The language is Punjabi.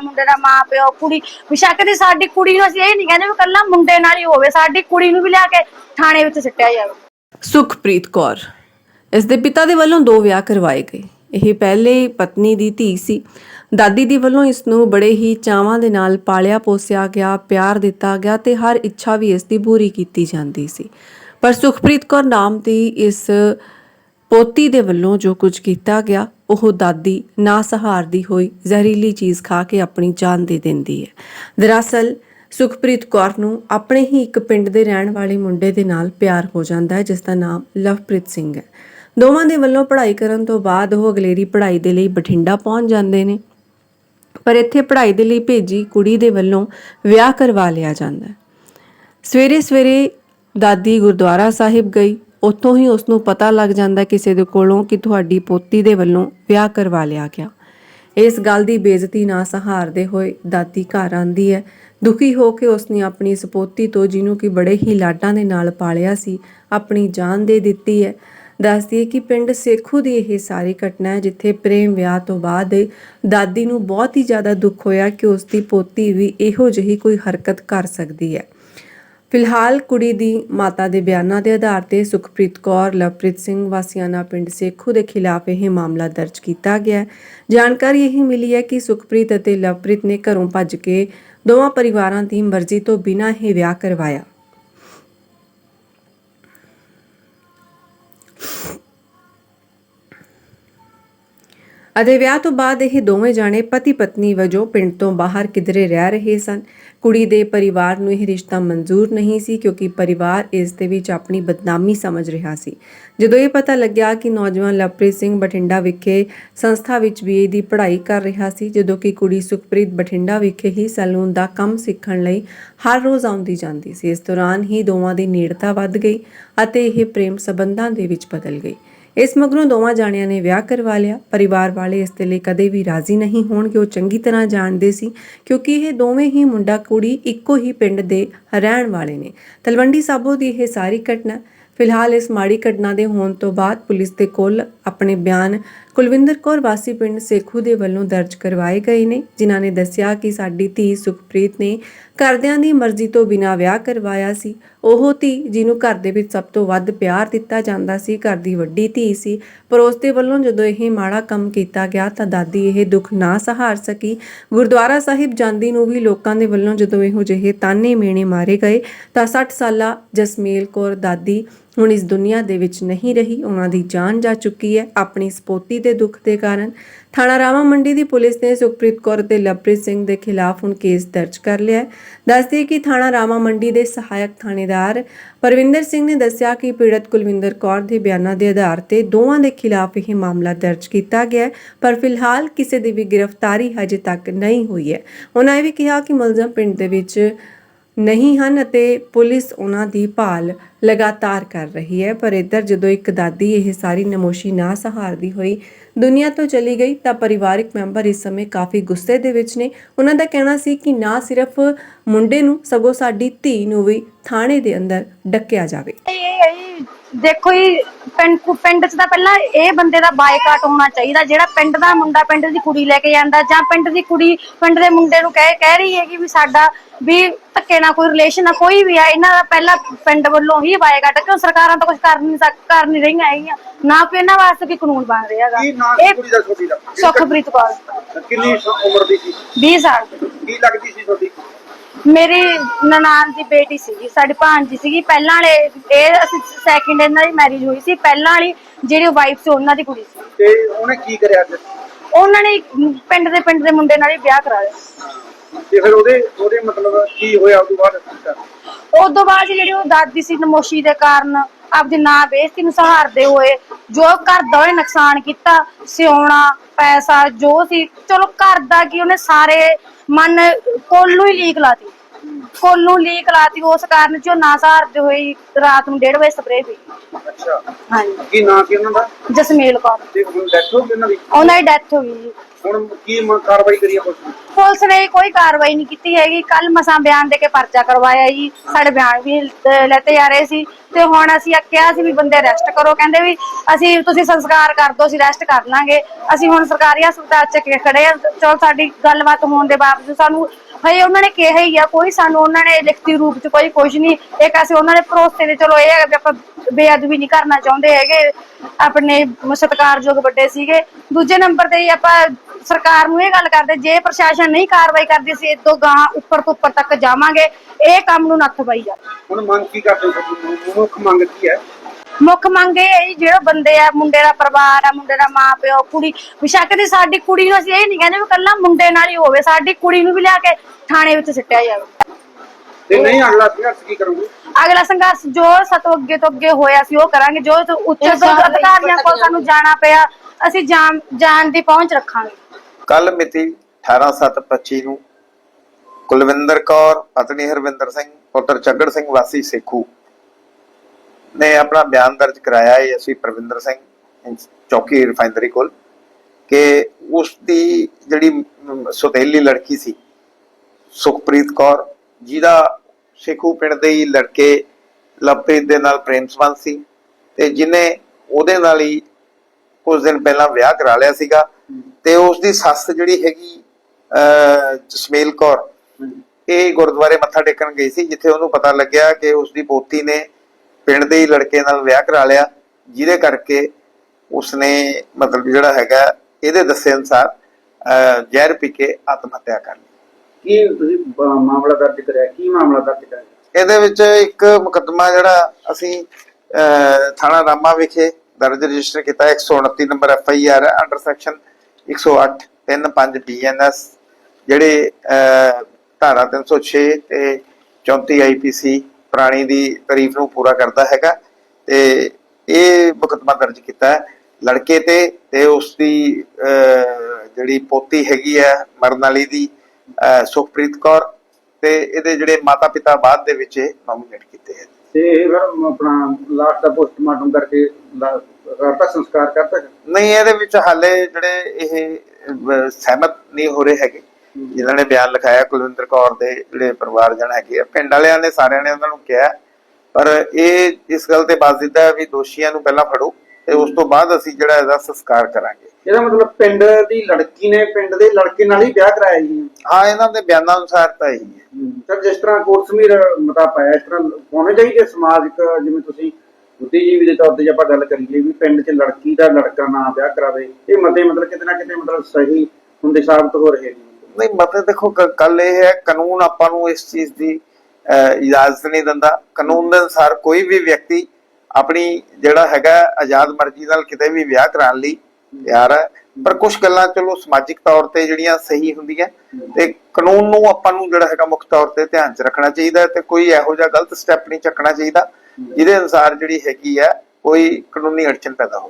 ਮੁੰਡੇ ਦਾ ਮਾਂ ਪਿਓ, ਕੁੜੀ। ਬਿਸ਼ੱਕ ਦੀ ਸਾਡੀ ਕੁੜੀ ਨੂੰ ਅਸੀਂ ਇਹ ਨਹੀਂ ਕਹਿੰਦੇ ਵੀ ਕੱਲਾ ਮੁੰਡੇ ਨਾਲ ਹੀ ਹੋਵੇ, ਸਾਡੀ ਕੁੜੀ ਨੂੰ ਵੀ ਲਿਆ ਕੇ ਥਾਣੇ ਵਿੱਚ ਸਿੱਟਿਆ ਜਾਵੇ। ਸੁਖਪ੍ਰੀਤ ਕੌਰ, ਇਸ ਦੇ ਪਿਤਾ ਦੇ ਵੱਲੋਂ ਦੋ ਵਿਆਹ ਕਰਵਾਏ ਗਏ। ਇਹ ਪਹਿਲੇ ਪਤਨੀ ਦੀ ਧੀ ਸੀ। ਦਾਦੀ ਦੀ ਵੱਲੋਂ ਇਸ ਨੂੰ ਬੜੇ ਹੀ ਚਾਵਾਂ ਦੇ ਨਾਲ ਪਾਲਿਆ ਪੋਸਿਆ ਗਿਆ, ਪਿਆਰ ਦਿੱਤਾ ਗਿਆ ਤੇ ਹਰ ਇੱਛਾ ਵੀ ਇਸ ਦੀ ਪੂਰੀ ਕੀਤੀ ਜਾਂਦੀ ਸੀ। ਪਰ ਸੁਖਪ੍ਰੀਤ ਕੌਰ ਨਾਮ ਦੀ ਇਸ ਪੋਤੀ ਦੇ ਵੱਲੋਂ ਜੋ ਕੁਝ ਕੀਤਾ ਗਿਆ, ਉਹ ਦਾਦੀ ਨਾ ਸਹਾਰਦੀ ਹੋਈ ਜ਼ਹਿਰੀਲੀ ਚੀਜ਼ ਖਾ ਕੇ ਆਪਣੀ ਜਾਨ ਦੇ ਦਿੰਦੀ ਹੈ। ਦਰਅਸਲ, ਸੁਖਪ੍ਰੀਤ ਕੌਰ ਨੂੰ ਆਪਣੇ ਹੀ ਇੱਕ ਪਿੰਡ ਦੇ ਰਹਿਣ ਵਾਲੇ ਮੁੰਡੇ ਦੇ ਨਾਲ ਪਿਆਰ ਹੋ ਜਾਂਦਾ ਹੈ ਜਿਸ ਦਾ ਨਾਮ ਲਵਪ੍ਰੀਤ ਸਿੰਘ ਹੈ। ਦੋਵਾਂ ਦੇ ਵੱਲੋਂ ਪੜ੍ਹਾਈ ਕਰਨ ਤੋਂ ਬਾਅਦ ਉਹ ਅਗਲੇਰੀ ਪੜ੍ਹਾਈ ਦੇ ਲਈ ਬਠਿੰਡਾ ਪਹੁੰਚ ਜਾਂਦੇ ਨੇ। ਪਰ ਇੱਥੇ ਪੜ੍ਹਾਈ ਦੇ ਲਈ ਭੇਜੀ ਕੁੜੀ ਦੇ ਵੱਲੋਂ ਵਿਆਹ ਕਰਵਾ ਲਿਆ ਜਾਂਦਾ ਹੈ। ਸਵੇਰੇ ਸਵੇਰੇ ਦਾਦੀ ਗੁਰਦੁਆਰਾ ਸਾਹਿਬ ਗਈ। ਉੱਥੋਂ ਹੀ ਉਸ ਨੂੰ ਪਤਾ ਲੱਗ ਜਾਂਦਾ ਕਿਸੇ ਦੇ ਕੋਲੋਂ ਕਿ ਤੁਹਾਡੀ ਪੋਤੀ ਦੇ ਵੱਲੋਂ ਵਿਆਹ ਕਰਵਾ ਲਿਆ ਗਿਆ। ਇਸ ਗੱਲ ਦੀ ਬੇਇੱਜ਼ਤੀ ਨਾ ਸਹਾਰਦੇ ਹੋਏ ਦਾਦੀ ਘਰ ਆਂਦੀ ਹੈ। ਦੁਖੀ ਹੋ ਕੇ ਉਸਨੇ ਆਪਣੀ ਸਪੋਤੀ ਤੋਂ, ਜਿਹਨੂੰ ਕਿ ਬੜੇ ਹੀ ਲਾਡਾਂ ਦੇ ਨਾਲ ਪਾਲਿਆ ਸੀ, ਆਪਣੀ ਜਾਨ ਦੇ ਦਿੱਤੀ ਹੈ। ਦੱਸਦੀ ਹੈ ਕਿ ਪਿੰਡ ਸੇਖੂ ਦੀ ਇਹ ਸਾਰੀ ਘਟਨਾ ਹੈ, ਜਿੱਥੇ ਪ੍ਰੇਮ ਵਿਆਹ ਤੋਂ ਬਾਅਦ ਦਾਦੀ ਨੂੰ ਬਹੁਤ ਹੀ ਜ਼ਿਆਦਾ ਦੁੱਖ ਹੋਇਆ ਕਿ ਉਸ ਦੀ ਪੋਤੀ ਵੀ ਇਹੋ ਜਿਹੀ ਕੋਈ ਹਰਕਤ ਕਰ ਸਕਦੀ ਹੈ। ਫਿਲਹਾਲ ਕੁੜੀ ਦੀ ਮਾਤਾ ਦੇ ਬਿਆਨਾਂ ਦੇ ਆਧਾਰ ਤੇ ਸੁਖਪ੍ਰੀਤ ਕੌਰ, ਲਵਪ੍ਰੀਤ ਸਿੰਘ ਵਾਸੀਆਨਾ ਪਿੰਡ ਸੇਖੂ ਦੇ ਖਿਲਾਫ ਇਹ ਮਾਮਲਾ ਦਰਜ ਕੀਤਾ ਗਿਆ ਜਾਣਕਾਰੀ ਇਹ ਮਿਲੀ ਹੈ ਕਿ ਸੁਖਪ੍ਰੀਤ ਅਤੇ ਲਵਪ੍ਰੀਤ ਨੇ ਘਰੋਂ ਭੱਜ ਕੇ ਦੋਵਾਂ ਪਰਿਵਾਰਾਂ ਦੀ ਮਰਜ਼ੀ ਤੋਂ ਬਿਨਾਂ ਹੀ ਵਿਆਹ ਕਰਵਾਇਆ। ਅਤੇ ਵਿਆਹ ਤੋਂ ਬਾਅਦ ਇਹ ਦੋਵੇਂ ਜਾਣੇ ਪਤੀ ਪਤਨੀ ਵਜੋਂ ਪਿੰਡ ਤੋਂ ਬਾਹਰ ਕਿਧਰੇ ਰਹਿ ਰਹੇ ਸਨ। ਕੁੜੀ ਦੇ ਪਰਿਵਾਰ ਨੂੰ ਇਹ ਰਿਸ਼ਤਾ ਮਨਜ਼ੂਰ ਨਹੀਂ ਸੀ ਕਿਉਂਕਿ ਪਰਿਵਾਰ ਇਸ ਦੇ ਵਿੱਚ ਆਪਣੀ ਬਦਨਾਮੀ ਸਮਝ ਰਿਹਾ ਸੀ। ਜਦੋਂ ਇਹ ਪਤਾ ਲੱਗਿਆ ਕਿ ਨੌਜਵਾਨ ਲਵਪ੍ਰੀਤ ਸਿੰਘ ਬਠਿੰਡਾ ਵਿਖੇ ਸੰਸਥਾ ਵਿੱਚ ਬੀਏ ਦੀ ਪੜ੍ਹਾਈ ਕਰ ਰਿਹਾ ਸੀ, ਜਦੋਂ ਕਿ ਕੁੜੀ ਸੁਖਪ੍ਰੀਤ ਬਠਿੰਡਾ ਵਿਖੇ ਹੀ ਸੈਲੂਨ ਦਾ ਕੰਮ ਸਿੱਖਣ ਲਈ ਹਰ ਰੋਜ਼ ਆਉਂਦੀ ਜਾਂਦੀ ਸੀ। ਇਸ ਦੌਰਾਨ ਹੀ ਦੋਵਾਂ ਦੀ ਨੇੜਤਾ ਵੱਧ ਗਈ ਅਤੇ ਇਹ ਪ੍ਰੇਮ ਸਬੰਧਾਂ ਦੇ ਵਿੱਚ ਬਦਲ ਗਈ। ਇਸ ਮਗਰੋਂ ਦੋਵਾਂ ਜਾਣਿਆਂ ਨੇ ਵਿਆਹ ਕਰਵਾ ਲਿਆ। ਪਰਿਵਾਰ ਵਾਲੇ ਇਸ ਦੇ ਲਈ ਕਦੇ ਵੀ ਰਾਜ਼ੀ ਨਹੀਂ ਹੋਣਗੇ। ਉਹ ਚੰਗੀ ਤਰ੍ਹਾਂ ਜਾਣਦੇ ਸੀ, ਕਿਉਂਕਿ ਇਹ ਦੋਵੇਂ ਹੀ ਮੁੰਡਾ ਕੁੜੀ ਇੱਕੋ ਹੀ ਪਿੰਡ ਦੇ ਰਹਿਣ ਵਾਲੇ ਨੇ। ਤਲਵੰਡੀ ਸਾਬੋ ਦੀ ਇਹ ਸਾਰੀ ਘਟਨਾ, ਫਿਲਹਾਲ ਇਸ ਮਾੜੀ ਘਟਨਾ ਦੇ ਹੋਣ ਤੋਂ ਬਾਅਦ ਪੁਲਿਸ ਦੇ ਕੋਲ ਆਪਣੇ ਬਿਆਨ ਕੁਲਵਿੰਦਰ ਕੌਰ ਵਾਸੀ ਪਿੰਡ ਸੇਖੂ ਦੇ ਵੱਲੋਂ ਦਰਜ ਕਰਵਾਏ ਗਏ ਨੇ, ਜਿਨ੍ਹਾਂ ਨੇ ਦੱਸਿਆ ਕਿ ਸਾਡੀ ਧੀ ਸੁਖਪ੍ਰੀਤ ਨੇ ਘਰਦਿਆਂ ਦੀ ਮਰਜ਼ੀ ਤੋਂ ਬਿਨਾਂ ਵਿਆਹ ਕਰਵਾਇਆ ਸੀ। ਉਹ ਧੀ ਜਿਹਨੂੰ ਘਰ ਦੇ ਵਿੱਚ ਸਭ ਤੋਂ ਵੱਧ ਪਿਆਰ ਦਿੱਤਾ ਜਾਂਦਾ ਸੀ, ਘਰ ਦੀ ਵੱਡੀ ਧੀ ਸੀ। ਪਰ ਉਸ ਦੇ ਵੱਲੋਂ ਜਦੋਂ ਇਹ ਮਾੜਾ ਕੰਮ ਕੀਤਾ ਗਿਆ ਤਾਂ ਦਾਦੀ ਇਹ ਦੁੱਖ ਨਾ ਸਹਾਰ ਸਕੀ। ਗੁਰਦੁਆਰਾ ਸਾਹਿਬ ਜਾਂਦੀ ਨੂੰ ਵੀ ਲੋਕਾਂ ਦੇ ਵੱਲੋਂ ਜਦੋਂ ਇਹੋ ਜਿਹੇ ਤਾਨੇ ਮੇਣੇ ਮਾਰੇ ਗਏ ਤਾਂ 60 ਸਾਲਾ ਜਸਮੇਲ ਕੌਰ ਦਾਦੀ ਹੁਣ ਇਸ ਦੁਨੀਆ ਦੇ ਵਿੱਚ ਨਹੀਂ ਰਹੀ, ਉਹਨਾਂ ਦੀ ਜਾਨ ਜਾ ਚੁੱਕੀ ਹੈ ਆਪਣੀ ਸਪੋਤੀ ਦੇ ਦੁੱਖ ਦੇ ਕਾਰਨ। ਥਾਣਾ ਰਾਮਾ ਮੰਡੀ ਦੀ ਪੁਲਿਸ ਨੇ ਸੁਖਪ੍ਰੀਤ ਕੌਰ ਤੇ ਲਵਪ੍ਰੀਤ ਸਿੰਘ ਦੇ ਖਿਲਾਫ ਹੁਣ ਕੇਸ ਦਰਜ ਕਰ ਲਿਆ ਹੈ। ਦੱਸਦੇ ਕਿ ਥਾਣਾ ਰਾਮਾ ਮੰਡੀ ਦੇ ਸਹਾਇਕ ਥਾਣੇਦਾਰ ਪਰਵਿੰਦਰ ਸਿੰਘ ਨੇ ਦੱਸਿਆ ਕਿ ਪੀੜਤ ਕੁਲਵਿੰਦਰ ਕੌਰ ਦੇ ਬਿਆਨਾਂ ਦੇ ਆਧਾਰ ਤੇ ਦੋਵਾਂ ਦੇ ਖਿਲਾਫ ਇਹ ਮਾਮਲਾ ਦਰਜ ਕੀਤਾ ਗਿਆ ਹੈ, ਪਰ ਫਿਲਹਾਲ ਕਿਸੇ ਦੀ ਵੀ ਗ੍ਰਿਫਤਾਰੀ ਹਜੇ ਤੱਕ ਨਹੀਂ ਹੋਈ ਹੈ। ਉਹਨਾਂ ਇਹ ਵੀ ਕਿਹਾ ਕਿ ਮੁਲਜ਼ਮ ਪਿੰਡ ਦੇ ਵਿੱਚ ਨਹੀਂ ਹਨ ਅਤੇ ਪੁਲਿਸ ਉਹਨਾਂ ਦੀ ਭਾਲ ਲਗਾਤਾਰ ਕਰ ਰਹੀ ਹੈ। ਪਰ ਇੱਧਰ ਜਦੋਂ ਇੱਕ ਦਾਦੀ ਇਹ ਸਾਰੀ ਨਮੋਸ਼ੀ ਨਾ ਸਹਾਰਦੀ ਹੋਈ ਦੁਨੀਆ ਤੋਂ ਚਲੀ ਗਈ ਤਾਂ ਪਰਿਵਾਰਕ ਮੈਂਬਰ ਇਸ ਸਮੇਂ ਕਾਫੀ ਗੁੱਸੇ ਦੇ ਵਿੱਚ ਨੇ। ਉਹਨਾਂ ਦਾ ਕਹਿਣਾ ਸੀ ਕਿ ਨਾ ਸਿਰਫ ਮੁੰਡੇ ਨੂੰ, ਸਗੋਂ ਸਾਡੀ ਧੀ ਨੂੰ ਵੀ ਥਾਣੇ ਦੇ ਅੰਦਰ ਡੱਕਿਆ ਜਾਵੇ। ਇਹ ਦੇਖੋ ਜੀ ਪਿੰਡ ਪਿੰਡ 'ਚ ਤਾਂ ਪਹਿਲਾਂ ਇਹ ਬੰਦੇ ਦਾ ਬਾਈਕਾਟ ਹੋਣਾ ਚਾਹੀਦਾ ਜਿਹੜਾ ਪਿੰਡ ਦਾ ਮੁੰਡਾ ਪਿੰਡ ਦੀ ਕੁੜੀ ਲੈ ਕੇ ਜਾਂਦਾ ਜਾਂ ਪਿੰਡ ਦੀ ਕੁੜੀ ਪਿੰਡ ਦੇ ਮੁੰਡੇ ਨੂੰ ਕਹਿ ਕਹਿ ਰਹੀ ਹੈ ਕਿ ਵੀ ਸਾਡਾ ਵੀ ਧੱਕੇ ਨਾਲ ਕੋਈ ਰਿਲੇਸ਼ਨ ਆ ਕੋਈ ਵੀ ਆ ਇਹਨਾਂ ਦਾ ਪਹਿਲਾਂ ਪਿੰਡ ਵੱਲੋਂ ਹੀ ਬਾਈਕਾਟ ਕਿਉਂ ਸਰਕਾਰਾਂ ਤਾਂ ਕੁਝ ਕਰ ਨਹੀਂ ਸਕ ਕਰ ਨਹੀਂ ਰਹੀਆਂ ਹੈਗੀਆਂ ਨਾ ਕੋਈ ਇਹਨਾਂ ਵਾਸਤੇ ਵੀ ਕਾਨੂੰਨ ਬਣ ਰਿਹਾ ਕੀ ਨਾਂ ਸੀ ਕੁੜੀ ਦਾ ਛੋਟੀ ਦਾ? ਸੁਖਪ੍ਰੀਤ ਕੌਰ। ਕਿੰਨੀ ਸ- ਉਮਰ ਦੀ ਸੀ? 20 ਸਾਲ ਕੀ ਲੱਗਦੀ ਸੀ ਤੁਹਾਡੀ? ਮੇਰੀ ਨਨਾਣ ਦੀ ਬੇਟੀ ਸੀਗੀ ਸਾਡੀ ਭਾਂਜੀ ਸੀਗੀ। ਪਹਿਲਾਂ ਵਾਲੇ ਇਹ ਅਸੀਂ ਸੈਕਿੰਡ ਇਹਨਾਂ ਦੀ ਮੈਰਿਜ ਹੋਈ ਸੀ। ਪਹਿਲਾਂ ਵਾਲੀ ਜਿਹੜੀ ਵਾਈਫ ਸੀ ਉਹਨਾਂ ਦੀ ਕੁੜੀ ਸੀ। ਤੇ ਉਹਨੇ ਕੀ ਕਰਿਆ ਫਿਰ ਉਹਨਾਂ ਨੇ ਪਿੰਡ ਦੇ ਪਿੰਡ ਦੇ ਮੁੰਡੇ ਨਾਲ ਹੀ ਵਿਆਹ ਕਰਾ ਲਿਆ। ਤੇ ਫਿਰ ਉਹਦੇ ਉਹਦੇ ਮਤਲਬ ਕੀ ਹੋਇਆ ਉਸ ਤੋਂ ਬਾਅਦ ਉਸ ਤੋਂ ਬਾਅਦ ਜਿਹੜੀ ਉਹ ਦਾਦੀ ਸੀ ਨਮੋਸ਼ੀ ਦੇ ਕਾਰਨ ਆਪਦੀ ਨਾਂ ਬੇਇੱਜ਼ਤੀ ਨੂੰ ਸਹਾਰਦੇ ਹੋਏ ਜੋ ਘਰ ਦਾ ਉਹਨੇ ਨੁਕਸਾਨ ਕੀਤਾ ਸਿਉਣਾ ਪੈਸਾ ਜੋ ਸੀ ਚਲੋ ਘਰ ਦਾ ਕੀ ਉਹਨੇ ਸਾਰੇ ਮਨ ਕੋਲ ਹੀ ਲੀਕ ਲਾਤੀ। ਕੋਲ ਲੀਕ ਲਾਤੀ ਉਸ ਕਾਰਨ ਜੋ ਨਾ ਸਹਾਰਦੇ ਹੋਏ ਰਾਤ ਨੂੰ 1:30 ਵਜੇ ਸਪਰੇਅ ਪੀ ਅੱਛਾ। ਹਾਂਜੀ। ਕੀ ਨਾਂ ਕੀ ਉਹਨਾਂ ਦਾ? ਜਸਮੇਲ ਕੌਰ। ਤੇ ਹੁਣ ਡੈਥ ਹੋ ਗਈ ਉਹਨਾਂ ਦੀ? ਉਹਨਾਂ ਦੀ ਡੈਥ ਹੋ ਗਈ ਜੀ। ਹੁਣ ਕੀ ਮ- ਕਾਰਵਾਈ ਕਰੀਏ ਪੁਲਿਸ ਨੇ? ਪੁਲਿਸ ਨੇ ਕੋਈ ਕਾਰਵਾਈ ਨਹੀਂ ਕੀਤੀ ਹੈਗੀ। ਕੱਲ ਮਸਾਂ ਬਿਆਨ ਦੇ ਕੇ ਪਰਚਾ ਕਰਵਾਇਆ ਜੀ। ਸਾਡੇ ਬਿਆਨ ਵੀ ਅਹ, ਲੈਤੇ ਜਾ ਰਹੇ ਸੀ। ਤੇ ਹੁਣ ਅਸੀਂ ਕਿਹਾ ਸੀ ਵੀ ਬੰਦੇ ਅਰੈਸਟ ਕਰੋ। ਕਹਿੰਦੇ ਵੀ ਅਸੀਂ ਤੁਸੀਂ ਸੰਸਕਾਰ ਕਰ ਦਿਓ ਅਸੀਂ ਅਰੈਸਟ ਕਰ ਲਾਂਗੇ। ਅਸੀਂ ਹੁਣ ਸਰਕਾਰੀ ਹਸਪਤਾਲ ਚ ਖ- ਖੜੇ ਆ। ਚਲੋ ਸਾਡੀ ਗੱਲਬਾਤ ਹੋਣ ਦੇ ਬਾਵਜੂਦ ਸਾਨੂੰ ਹਜੇ ਉਹਨਾਂ ਨੇ ਕਿਹਾ ਹੀ ਆ ਕੋਈ ਸਾਨੂੰ ਉਹਨਾਂ ਨੇ ਲਿਖਤੀ ਰੂਪ ਚ ਕੋਈ ਕੁਝ ਨਹੀਂ। ਇੱਕ ਅਸੀਂ ਉਹਨਾਂ ਦੇ ਭਰੋਸੇ ਤੇ ਚਲੋ ਇਹ ਹੈ ਵੀ ਆਪਾਂ ਬੇਅਦਬੀ ਨਹੀਂ ਕਰਨਾ ਚਾਹੁੰਦੇ ਹੈਗੇ। ਆਪਣੇ ਸਤਿਕਾਰਯੋਗ ਵੱਡੇ ਸੀਗੇ। ਦੂਜੇ ਨੰਬਰ ਤੇ ਜੀ ਆਪਾਂ ਸਰਕਾਰ ਨੂੰ ਇਹ ਗੱਲ ਕਰਦੇ ਜੇ ਪ੍ਰਸ਼ਾਸਨ ਨਹੀਂ ਕਾਰਵਾਈ ਕਰਦੀ ਸੀ ਇਦੋਂ ਗਾਂ ਉੱਪਰ ਤੋਂ ਉੱਪਰ ਤੱਕ ਜਾਵਾਂਗੇ ਇਹ ਕੰਮ ਨੂੰ ਨੱਥ ਪਈ ਜਾ ਹੁਣ ਮੰਗ ਕੀ ਕਰਦੇ ਹੋ? ਮੁੱਖ ਮੰਗ ਕੀ ਹੈ? ਮੁੱਖ ਮੰਗ ਇਹ ਹੈ ਜਿਹੜੇ ਬੰਦੇ ਆ ਮੁੰਡੇ ਦਾ ਪਰਿਵਾਰ ਆ ਮੁੰਡੇ ਦਾ ਮਾਂ ਪਿਓ ਕੁੜੀ ਬਿਸ਼ੱਕ ਦੀ ਸਾਡੀ ਕੁੜੀ ਨੂੰ ਅਸੀਂ ਇਹ ਨਹੀਂ ਕਹਿੰਦੇ ਵੀ ਕੱਲਾ ਮੁੰਡੇ ਨਾਲ ਹੀ ਹੋਵੇ ਸਾਡੀ ਕੁੜੀ ਨੂੰ ਵੀ ਲਿਆ ਕੇ ਥਾਣੇ ਵਿੱਚ ਸਿੱਟਿਆ ਜਾਵੇ। ਤੇ ਨਹੀਂ ਅਗਲਾ ਸੰਘਰਸ਼ ਕੀ ਕਰੋਗੇ? ਅਗਲਾ ਸੰਘਰਸ਼ ਜੋ ਸਤੋਂ ਅੱਗੇ ਤੋਂ ਅੱਗੇ ਹੋਇਆ ਸੀ ਉਹ ਕਰਾਂਗੇ ਜੋ ਤੋਂ ਉੱਚ ਤੋਂ ਅਧਿਕਾਰੀਆਂ ਕੋਲ ਸਾਨੂੰ ਜਾਣਾ ਪਿਆ ਅਸੀਂ ਜਾਨ ਜਾਨ ਦੀ ਪਹੁੰਚ ਰੱਖਾਂਗੇ। ਕੱਲ ਮਿਤੀ 18/7/25 ਨੂੰ ਕੁਲਵਿੰਦਰ ਕੌਰ, ਪਤਨੀ ਹਰਵਿੰਦਰ ਸਿੰਘ, ਪੁੱਤਰ ਚੱਗੜ ਸਿੰਘ, ਵਾਸੀ ਸੇਖੂ ਨੇ ਆਪਣਾ ਬਿਆਨ ਦਰਜ ਕਰਾਇਆ ਹੈ ਅਸੀਂ ਪ੍ਰਵਿੰਦਰ ਸਿੰਘ ਚੌਕੀ ਰਿਫਾਈਨਰੀ ਕੋਲ ਕਿ ਉਸ ਦੀ ਜਿਹੜੀ ਸੁਤੇਲੀ ਲੜਕੀ ਸੀ, ਸੁਖਪ੍ਰੀਤ ਕੌਰ, ਜਿਹਦਾ ਸੇਖੂ ਪਿੰਡ ਦੇ ਹੀ ਲੜਕੇ ਲਵਪ੍ਰੀਤ ਦੇ ਨਾਲ ਪ੍ਰੇਮ ਸੰਬੰਧ ਸੀ ਤੇ ਜਿਨੇ ਉਹਦੇ ਨਾਲ ਹੀ ਕੁਝ ਦਿਨ ਪਹਿਲਾਂ ਵਿਆਹ ਕਰਾ ਲਿਆ ਸੀਗਾ। ਤੇ ਉਸ ਦੀ ਸੱਸ ਜਿਹੜੀ ਹੈਗੀ ਜਸਮੇਲ ਕੌਰ ਇਹ ਗੁਰਦੁਆਰੇ ਮੱਥਾ ਟੇਕਣ ਗਈ ਸੀ ਜਿੱਥੇ ਉਹਨੂੰ ਪਤਾ ਲੱਗਿਆ ਕਿ ਉਸ ਦੀ ਪੋਤੀ ਨੇ ਪਿੰਡ ਦੇ ਹੀ ਲੜਕੇ ਨਾਲ ਵਿਆਹ ਕਰਾ ਲਿਆ ਜਿਹਦੇ ਕਰਕੇ ਉਸਨੇ ਮਤਲਬ ਜਿਹੜਾ ਹੈਗਾ ਇਹਦੇ ਦੱਸੇ ਅਨੁਸਾਰ ਜ਼ਹਿਰ ਪੀ ਕੇ ਆਤਮ ਹੱਤਿਆ ਕਰ ਲਈ। ਕੀ ਤੁਸੀਂ ਮਾਮਲਾ ਦਰਜ ਕਰਿਆ? ਕੀ ਮਾਮਲਾ ਦਰਜ ਕਰਿਆ? ਇਹਦੇ ਵਿੱਚ ਇੱਕ ਮੁਕੱਦਮਾ ਜਿਹੜਾ ਅਸੀਂ ਥਾਣਾ ਰਾਮਾ ਵਿਖੇ ਦਰਜ ਰਜਿਸਟਰ ਕੀਤਾ ਹੈ, 129 number F I R under section 108 35 BNS ਜਿਹੜੇ ਧਾਰਾ 306 ਤੇ 34 ਆਈਪੀਸੀ ਪੁਰਾਣੀ ਦੀ ਤਾਰੀਫ ਨੂੰ ਪੂਰਾ ਕਰਦਾ ਹੈਗਾ ਤੇ ਇਹ ਮੁਕੱਦਮਾ ਦਰਜ ਕੀਤਾ ਹੈ। ਲੜਕੇ ਤੇ ਤੇ ਉਸ ਦੀ ਜਿਹੜੀ ਪੋਤੀ ਹੈਗੀ ਹੈ ਮਰਨ ਵਾਲੀ ਦੀ ਅਹ, ਸੁਖਪ੍ਰੀਤ ਕੌਰ ਤੇ ਇਹਦੇ ਜਿਹੜੇ ਮਾਤਾ ਪਿਤਾ ਬਾਅਦ ਦੇ ਵਿੱਚ ਨੋਮੀਨੇਟ ਕੀਤੇ ਹਨ ਤੇ ਇਹ ਆਪਣਾ ਲਾਸ਼ ਦਾ ਪੋਸਟਮਾਰਟਮ ਕਰਕੇ ਕਰਤਾ ਸੰਸਕਾਰ ਕਰਤਾ ਨਹੀਂ ਇਹਦੇ ਵਿੱਚ ਹਾਲੇ ਜਿਹੜੇ ਇਹ ਅਹ, ਸਹਿਮਤ ਨਹੀਂ ਹੋ ਰਹੇ ਹੈਗੇ। ਜਿਨ੍ਹਾਂ ਨੇ ਬਿਆਨ ਲਿਖਾਇਆ ਕੁਲਵਿੰਦਰ ਕੌਰ ਦੇ ਜਿਹੜੇ ਪਰਿਵਾਰਜਨ ਹੈਗੇ ਆ ਪਿੰਡ ਵਾਲਿਆਂ ਨੇ ਸਾਰਿਆਂ ਨੇ ਉਹਨਾਂ ਨੂੰ ਕਿਹਾ। ਪਰ ਇਹ ਇਸ ਗੱਲ ਤੇ ਬਾਜ਼ ਦਿੱਤਾ ਹੈ ਵੀ ਦੋਸ਼ੀਆਂ ਨੂੰ ਪਹਿਲਾਂ ਫੜੋ ਤੇ ਉਸ ਤੋਂ ਬਾਅਦ ਅਸੀਂ ਜਿਹੜਾ ਇਹਦਾ ਸੰਸਕਾਰ ਕਰਾਂਗੇ। ਇਹਦਾ ਮਤਲਬ ਪਿੰਡ ਦੀ ਲੜਕੀ ਨੇ ਪਿੰਡ ਦੇ ਲੜਕੇ ਨਾਲ ਹੀ ਵਿਆਹ ਕਰਾਇਆ ਜੀ? ਹਾਂ ਇਹਨਾਂ ਦੇ ਬਿਆਨਾਂ ਅਨੁਸਾਰ ਤਾਂ ਇਹੀ ਹੈ। ਸਰ ਜਿਸ ਤਰ੍ਹਾਂ ਕੋਰਟ ਸਮੀਰ ਮਤਾ ਪਾਇਆ ਇਸ ਤਰ੍ਹਾਂ ਹੋਣੇ ਚਾਹੀਦੇ ਸਮਾਜਿਕ ਜਿਵੇਂ ਤੁਸੀਂ ਬੁੱਧੀਜੀਵੀ ਦੇ ਤੌਰ ਤੇ ਜੇ ਆਪਾਂ ਗੱਲ ਕਰੀਏ ਵੀ ਪਿੰਡ 'ਚ ਲੜਕੀ ਦਾ ਲੜਕਾ ਨਾ ਵਿਆਹ ਕਰਾਵੇ, ਇਹ ਮਤੇ ਮਤਲਬ ਕਿਤੇ ਨਾ ਕਿਤੇ ਮਤਲਬ ਸਹੀ ਹੁੰਦੇ ਸਾਬਤ ਹੋ ਰਹੇ ਨੇ। ਨਹੀਂ ਮਤਲਬ ਦੇਖੋ ਕੱਲ ਇਹ ਹੈ, ਕਾਨੂੰਨ ਆਪਾਂ ਨੂੰ ਇਸ ਚੀਜ਼ ਦੀ ਇਜਾਜ਼ਤ ਨਹੀਂ ਦਿੰਦਾ। ਕਾਨੂੰਨ ਦੇ ਅਨੁਸਾਰ ਕੋਈ ਵੀ ਵਿਅਕਤੀ ਆਪਣੀ ਜਿਹੜਾ ਹੈਗਾ, ਆਜ਼ਾਦ ਮਰਜ਼ੀ ਨਾਲ ਕਿਤੇ ਵੀ ਵਿਆਹ ਕਰਾਉਣ ਲਈ ਤਿਆਰ ਹੈ। ਪਰ ਕੁਝ ਗੱਲਾਂ, ਚਲੋ, ਸਮਾਜਿਕ ਤੌਰ ਤੇ ਜਿਹੜੀਆਂ ਸਹੀ ਹੁੰਦੀਆਂ, ਤੇ ਕਾਨੂੰਨ ਨੂੰ ਆਪਾਂ ਨੂੰ ਜਿਹੜਾ ਹੈਗਾ ਮੁੱਖ ਤੌਰ ਤੇ ਧਿਆਨ 'ਚ ਰੱਖਣਾ ਚਾਹੀਦਾ ਤੇ ਕੋਈ ਇਹੋ ਜਿਹਾ ਗਲਤ ਸਟੈਪ ਨਹੀਂ ਚੱਕਣਾ ਚਾਹੀਦਾ। ਜਿਹਦੇ ਅਨੁਸਾਰ ਜਿਹੜੀ ਹੈਗੀ ਹੈ ਕੋਈ ਕਾਨੂੰਨੀ ਅੜਚਨ ਪੈਦਾ ਹੋਵੇ।